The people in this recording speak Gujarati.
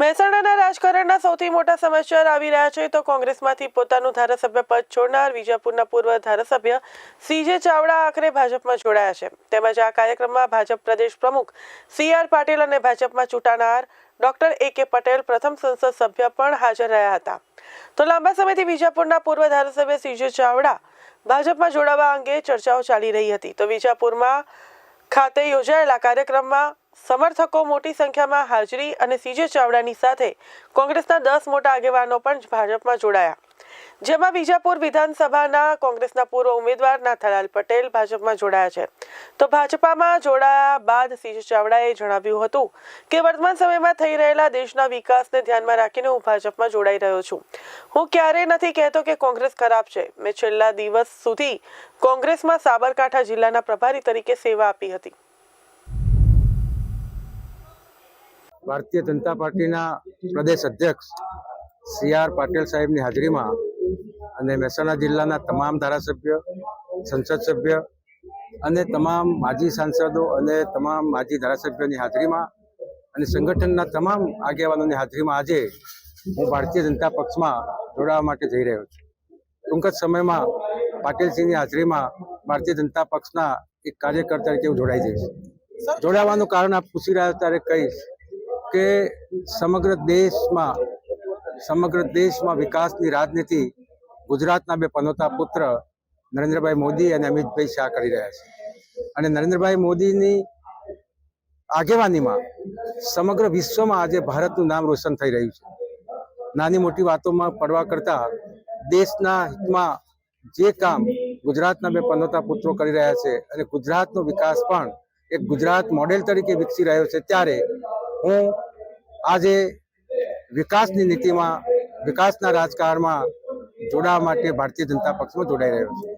મહેસાણાના રાજકારણના સૌથી મોટા સમાચાર આવી રહ્યા છે. તો કોંગ્રેસમાંથી પોતાનું ધારાસભ્ય પદ છોડનાર વિજાપુરના પૂર્વ ધારાસભ્ય સીજે ચાવડા આખરે ભાજપમાં જોડાયા છે. તેમજ આ કાર્યક્રમમાં ભાજપ પ્રદેશ પ્રમુખ સી આર પાટીલ અને ભાજપમાં ચૂંટાનાર ડોક્ટર એ કે પટેલ પ્રથમ સંસદ સભ્ય પણ હાજર રહ્યા હતા. તો લાંબા સમયથી વિજાપુરના પૂર્વ ધારાસભ્ય સીજે ચાવડા ભાજપમાં જોડાવા અંગે ચર્ચાઓ ચાલી રહી હતી. તો વિજાપુરમાં ખાતે યોજાયેલા કાર્યક્રમમાં સમર્થકો મોટી સંખ્યામાં હાજરી અને સીજે ચાવડાની સાથે કોંગ્રેસના દસ મોટા આગેવાનો પણ ભાજપમાં જોડાયા. જેમાં બીજાપુર વિધાનસભાના કોંગ્રેસના પૂર્વ ઉમેદવાર નાથાલાલ પટેલ ભાજપમાં જોડાયા છે. તો ભાજપામાં જોડાયા બાદ સીજે ચાવડાએ જણાવ્યું હતું કે વર્તમાન સમયમાં થઈ રહેલા દેશના વિકાસને ધ્યાનમાં રાખીને હું ભાજપમાં જોડાઈ રહ્યો છું. હું ક્યારેય નથી કહેતો કે કોંગ્રેસ ખરાબ છે. મેં છેલ્લા દિવસ સુધી કોંગ્રેસમાં સાબરકાંઠા જિલ્લાના પ્રભારી તરીકે સેવા આપી હતી. ભારતીય જનતા પાર્ટીના પ્રદેશ અધ્યક્ષ સી આર પાટીલ સાહેબની હાજરીમાં અને મહેસાણા જિલ્લાના તમામ ધારાસભ્ય, સંસદ સભ્ય અને તમામ માજી સાંસદો અને તમામ માજી ધારાસભ્યોની હાજરીમાં અને સંગઠનના તમામ આગેવાનોની હાજરીમાં આજે હું ભારતીય જનતા પક્ષમાં જોડાવા માટે જઈ રહ્યો છું. ટૂંક જ સમયમાં પાટીલસિંહની હાજરીમાં ભારતીય જનતા પક્ષના એક કાર્યકર તરીકે હું જોડાઈ જઈશ. જોડાવાનું કારણ આપ પૂછી રહ્યા ત્યારે કહીશ કે સમગ્ર દેશમાં સમગ્ર દેશમાં વિકાસની રાજનીતિ ગુજરાતના બે પનોતા પુત્ર નરેન્દ્રભાઈ મોદી અને અમિતભાઈ શાહ કરી રહ્યા છે. અને નરેન્દ્રભાઈ મોદીની આગેવાનીમાં સમગ્ર વિશ્વમાં આજે ભારતનું નામ રોશન થઈ રહ્યું છે. નાની મોટી વાતોમાં પડવા કરતા દેશના હિતમાં જે કામ ગુજરાતના બે પનોતા પુત્રો કરી રહ્યા છે અને ગુજરાતનો વિકાસ પણ એક ગુજરાત મોડેલ તરીકે વિકસી રહ્યો છે, ત્યારે હું આજે વિકાસની નીતિમાં વિકાસના રાજકારણમાં જોડાવા માટે ભારતીય જનતા પક્ષમાં જોડાઈ રહ્યો છું.